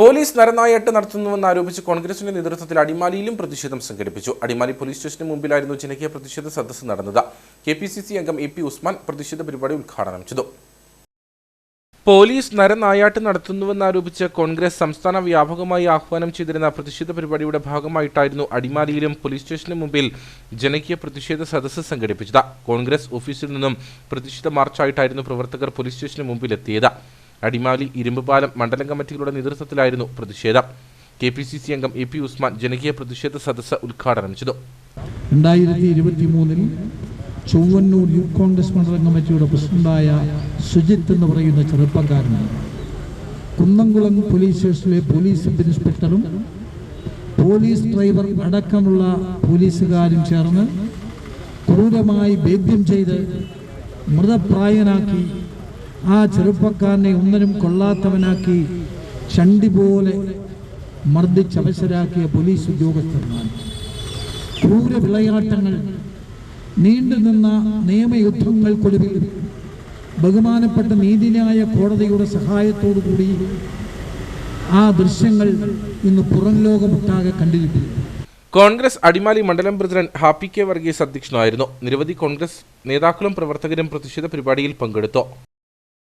Police നരനായട്ട് നടത്തുന്നുവെന്ന് ആരോപിച്ച് കോൺഗ്രസിന്റെ നേതൃത്വത്തിൽ അടിമാലിയിലും പ്രതിഷേധം സംഘടിപ്പിച്ചു. അടിമാലി പോലീസ് സ്റ്റേഷന് മുമ്പിലായിരുന്നു ജനകീയ പ്രതിഷേധ സദസ്സ് നടന്നത്. കെ പി സി സി അംഗം എ പി ഉസ്മാൻ പ്രതിഷേധ പരിപാടി ഉദ്ഘാടനം ചെയ്തു. പോലീസ് നരനായാട്ട് നടത്തുന്നുവെന്നാരോപിച്ച് കോൺഗ്രസ് സംസ്ഥാന വ്യാപകമായി ആഹ്വാനം ചെയ്തിരുന്ന പ്രതിഷേധ പരിപാടിയുടെ ഭാഗമായിട്ടായിരുന്നു അടിമാലിയിലും പോലീസ് സ്റ്റേഷന് മുമ്പിൽ ജനകീയ പ്രതിഷേധ സദസ്സ് സംഘടിപ്പിച്ചത്. കോൺഗ്രസ് ഓഫീസിൽ നിന്നും പ്രതിഷേധ മാർച്ചായിട്ടായിരുന്നു പ്രവർത്തകർ പോലീസ് സ്റ്റേഷന് മുമ്പിലെത്തിയത്. അടിമാലി ഇരുമ്പുപാലം മണ്ഡലം കമ്മിറ്റികളുടെ നേതൃത്വത്തിലായിരുന്നു പ്രതിഷേധം. കെ പി സി സി അംഗം എ പി ഉസ്മാൻ ജനകീയ പ്രതിഷേധ സദസ്സ് ഉദ്ഘാടനം ചെയ്തു. രണ്ടായിരത്തി ഇരുപത്തി മൂന്നിൽ ചൊവ്വന്നൂർ യൂത്ത് കോൺഗ്രസ് മണ്ഡലം കമ്മിറ്റിയുടെ പ്രസിഡന്റായ സുജിത്ത് എന്ന് പറയുന്ന ചെറുപ്പക്കാരനാണ്. കുന്നംകുളം പോലീസ് സ്റ്റേഷനിലെ പോലീസ് സബ് ഇൻസ്പെക്ടറും പോലീസ് ഡ്രൈവർ അടക്കമുള്ള പോലീസുകാരും ചേർന്ന് ക്രൂരമായി ഭേദ്യം ചെയ്ത് മൃതപ്രായനാക്കി ആ ചെറുപ്പക്കാരനെ ഒന്നിനും കൊള്ളാത്തവനാക്കി ചണ്ടി പോലെ മർദ്ദിച്ചവശരാക്കിയ പോലീസ് ഉദ്യോഗസ്ഥന്മാർ. ക്രൂര വിളയാട്ടങ്ങൾ നീണ്ടുനിന്ന നിയമയുദ്ധങ്ങൾക്കൊടുവിൽ ബഹുമാനപ്പെട്ട നീതിന്യായ കോടതിയുടെ സഹായത്തോടു കൂടി ആ ദൃശ്യങ്ങൾ ഇന്ന് പുറം ലോകമൊട്ടാകെ കണ്ടിരിക്കുന്നു. കോൺഗ്രസ് അടിമാലി മണ്ഡലം പ്രസിഡന്റ് ഹാപ്പി കെ വർഗീസ് അധ്യക്ഷനായിരുന്നു. നിരവധി കോൺഗ്രസ് നേതാക്കളും പ്രവർത്തകരും പ്രതിഷേധ പരിപാടിയിൽ പങ്കെടുത്തു.